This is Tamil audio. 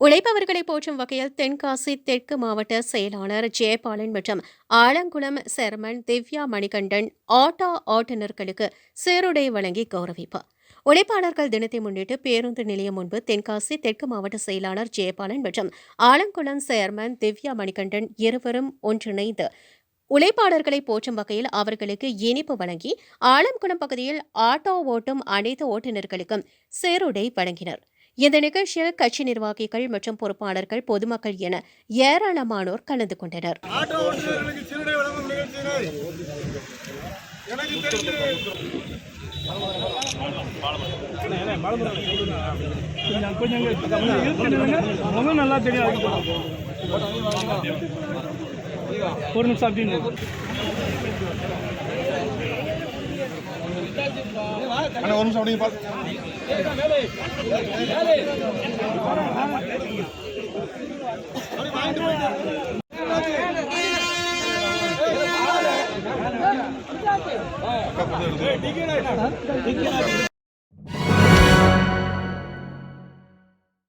உழைப்பவர்களை போற்றும் வகையில் தென்காசி தெற்கு மாவட்ட செயலாளர் ஜெயபாலன் மற்றும் ஆலங்குளம் சேர்மன் திவ்யா மணிகண்டன் ஆட்டோ ஓட்டுநர்களுக்கு சீருடை வழங்கி கௌரவிப்பார் உழைப்பாளர்கள் தினத்தை முன்னிட்டு பேருந்து நிலையம் முன்பு தென்காசி தெற்கு மாவட்ட செயலாளர் ஜெயபாலன் மற்றும் ஆலங்குளம் சேர்மன் திவ்யா மணிகண்டன் இருவரும் ஒன்றிணைந்து உழைப்பாளர்களை போற்றும் வகையில் அவர்களுக்கு இனிப்பு வழங்கி ஆலம்குளம் பகுதியில் ஆட்டோ ஓட்டும் அனைத்து ஓட்டுநர்களுக்கும் சீருடை வழங்கினர். இந்த நிகழ்ச்சியில் கட்சி நிர்வாகிகள் மற்றும் பொறுப்பாளர்கள் பொதுமக்கள் என ஏராளமானோர் கலந்து கொண்டனர். கொஞ்சம் நல்லா தெரியும் ஒரு நிமிஷம் அப்படின்னு அண்ணா ஒரு நிமிஷம் அப்படியே பார்த்து டிக்கெட்